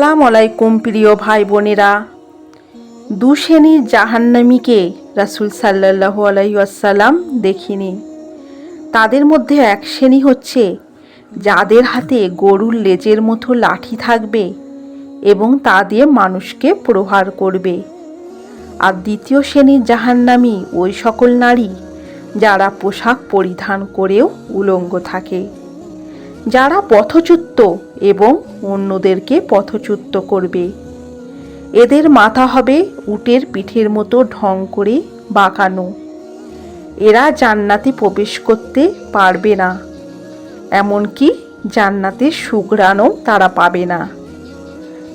আসসালাম আলাইকুম প্রিয় ভাই বোনেরা দু শ্রেণির জাহান্নামীকে রাসুল সাল্লাহ আলাইসাল্লাম দেখিনি। তাদের মধ্যে এক শ্রেণি হচ্ছে, যাদের হাতে গরুর লেজের মতো লাঠি থাকবে এবং তা দিয়ে মানুষকে প্রহার করবে। আর দ্বিতীয় শ্রেণির জাহান্নামী ওই সকল নারী, যারা পোশাক পরিধান করেও উলঙ্গ থাকে। যারা পথচ্যুত এবং অন্যদেরকে পথচ্যুত করবে। এদের মাথা হবে উটের পিঠের মতো ঢং করে বাঁকানো। এরা জান্নাতে প্রবেশ করতে পারবে না, এমনকি জান্নাতে সুঘ্রাণও তারা পাবে না।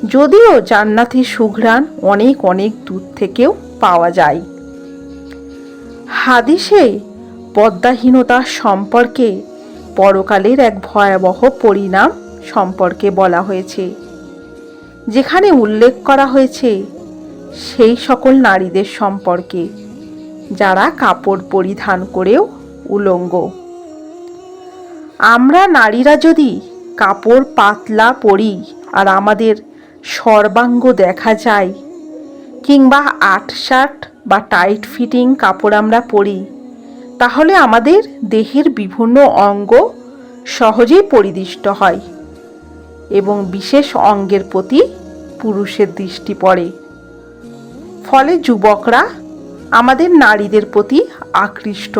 যদিও জান্নাতি সুঘ্রাণ অনেক অনেক দূর থেকেও পাওয়া যায়। হাদিসে পদ্মাহীনতা সম্পর্কে পরকালের এক ভয়াবহ পরিণাম সম্পর্কে বলা হয়েছে। যেখানে উল্লেখ করা হয়েছে, সেই সকল নারীদের সম্পর্কে, যারা কাপড় পরিধান করেও উলঙ্গ। আমরা নারীরা যদি কাপড় পাতলা পরি আর আমাদের সর্বাঙ্গ দেখা যায়, কিংবা আট শার্ট বা টাইট ফিটিং কাপড় আমরা পরি, তাহলে আমাদের দেহের বিভিন্ন অঙ্গ সহজেই পরিদিষ্ট হয়। এবং বিশেষ অঙ্গের প্রতি পুরুষের দৃষ্টি পড়ে। ফলে যুবকরা আমাদের নারীদের প্রতি আকৃষ্ট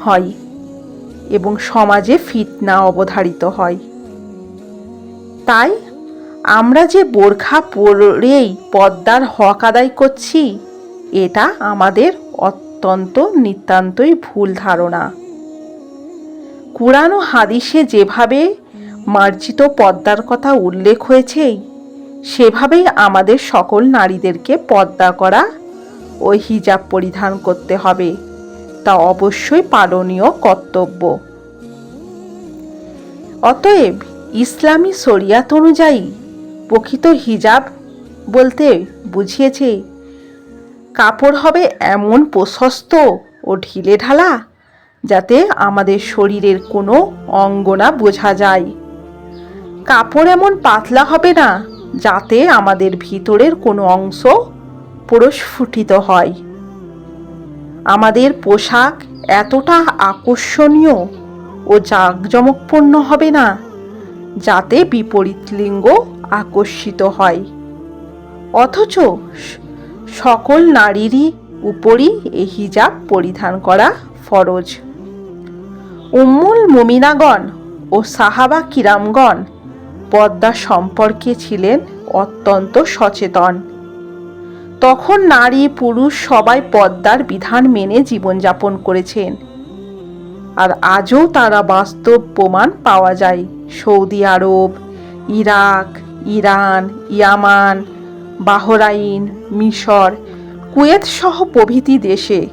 হয় এবং সমাজে ফিতনা অবধারিত হয়। তাই আমরা যে বোরখা পরেই পদ্মার হক আদায় করছি, এটা আমাদের অত্যন্ত নিতান্তই ভুল ধারণা। কুরআন ও হাদিসে যেভাবে মার্জিত পদ্মার কথা উল্লেখ হয়েছে সেভাবেই আমাদের সকল নারীদেরকে পদ্মা করা ও হিজাব পরিধান করতে হবে। তা অবশ্যই পালনীয় কর্তব্য। অতএব ইসলামী শরিয়াত অনুযায়ী প্রকৃত হিজাব বলতে বুঝিয়েছে, কাপড় হবে এমন প্রশস্ত ও ঢিলে ঢালা যাতে আমাদের শরীরের কোনো অঙ্গনা বোঝা যায়। কাপড় এমন পাতলা হবে না, যাতে আমাদের ভিতরের কোনো অংশ প্রস্ফুটিত হয়। আমাদের পোশাক এতটা আকর্ষণীয় ও জাঁকজমকপূর্ণ হবে না, যাতে বিপরীত লিঙ্গ আকর্ষিত হয়। অথচ সকল নারীরই উপরই এই হিজাব পরিধান করা ফরজ। উম্মুল মুমিনাগণ ও সাহাবা কিরামগণ পদ্মা সম্পর্কে ছিলেন অত্যন্ত সচেতন। তখন নারী পুরুষ সবাই পদ্মার বিধান মেনে জীবনযাপন করেছেন। আর আজও তারা বাস্তব প্রমাণ পাওয়া যায়। সৌদি আরব, ইরাক, ইরান, ইয়ামান, বাহরাইন, মিশর, কুয়েত সহ প্রভৃতি দেশে।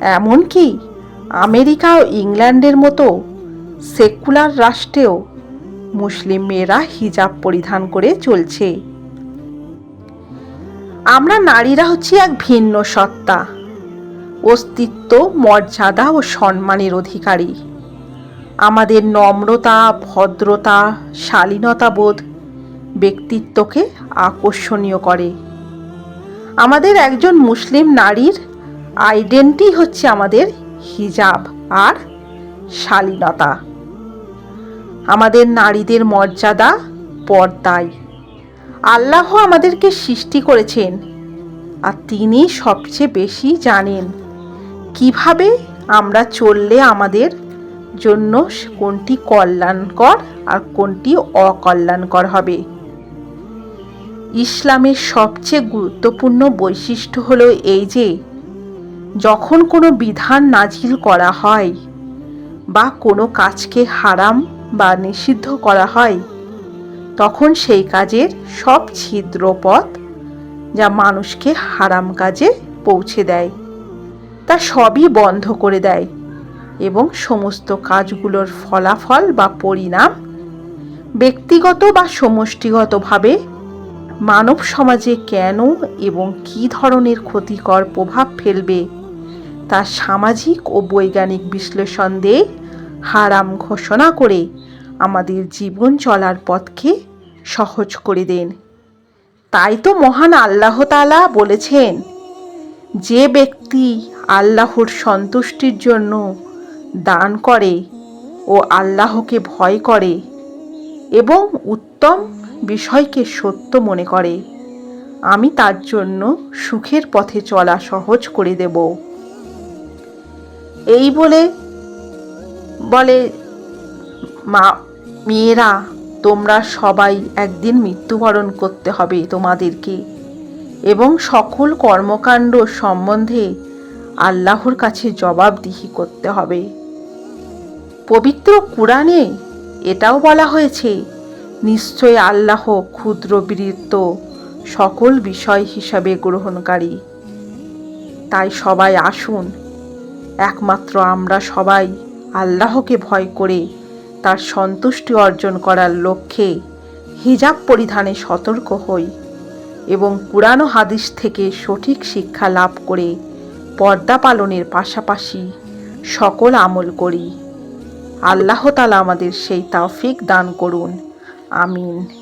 এমনকি আমেরিকা ও ইংল্যান্ডের মতো সেকুলার রাষ্ট্রেও মুসলিম মেয়েরা হিজাব পরিধান করে চলছে। আমরা নারীরা হচ্ছি এক ভিন্ন সত্তা। অস্তিত্ব, মর্যাদা ও সম্মানের অধিকারী। আমাদের নম্রতা, ভদ্রতা, শালীনতা বোধ ব্যক্তিত্বকে আকর্ষণীয় করে। আমাদের একজন মুসলিম নারীর আইডেন্টি হচ্ছে আমাদের হিজাব আর শালীনতা। আমাদের নারীদের মর্যাদা পর্দায়। আল্লাহ আমাদেরকে সৃষ্টি করেছেন, আর তিনি সবচেয়ে বেশি জানেন কীভাবে আমরা চললে আমাদের জন্য কোনটি কল্যাণকর আর কোনটি অকল্যাণকর হবে। ইসলামের সবচেয়ে গুরুত্বপূর্ণ বৈশিষ্ট্য হলো এই যে, যখন কোনো বিধান নাজিল করা হয় বা কোনো কাজকে হারাম বা নিষিদ্ধ করা হয়। তখন সেই কাজের সব ছিদ্র পথ যা মানুষকে হারাম কাজে পৌঁছে দেয়, তা সবই বন্ধ করে দেয় এবং সমস্ত কাজগুলোর ফলাফল বা পরিণাম ব্যক্তিগত বা সমষ্টিগতভাবে মানব সমাজে কেন এবং কী ধরনের ক্ষতিকর প্রভাব ফেলবে, তা সামাজিক ও বৈজ্ঞানিক বিশ্লেষণ দিয়ে হারাম ঘোষণা করে আমাদের জীবন চলার পথকে সহজ করে দেন। তাই তো মহান আল্লাহ তাআলা বলেছেন, যে ব্যক্তি আল্লাহর সন্তুষ্টির জন্য দান করে ও আল্লাহকে ভয় করে এবং উত্তম বিষয়কে সত্য মনে করে, আমি তার জন্য সুখের পথে চলা সহজ করে দেব। এই বলে বলে, মা, মেয়েরা, তোমরা সবাই একদিন মৃত্যুবরণ করতে হবে তোমাদেরকে এবং সকল কর্মকাণ্ড সম্বন্ধে আল্লাহর কাছে জবাবদিহি করতে হবে। পবিত্র কুরআনে এটাও বলা হয়েছে, নিশ্চয় আল্লাহ ক্ষুদ্র বৃত্ত সকল বিষয় হিসাবে গ্রহণকারী। তাই সবাই আসুন, একমাত্র আমরা সবাই আল্লাহকে ভয় করে তার সন্তুষ্টি অর্জন করার লক্ষ্যে হিজাব পরিধানে সতর্ক হই এবং পুরানো হাদিস থেকে সঠিক শিক্ষা লাভ করে পর্দা পালনের পাশাপাশি সকল আমল করি। আল্লাহ তালা আমাদের সেই তাফিক দান করুন। আমিন।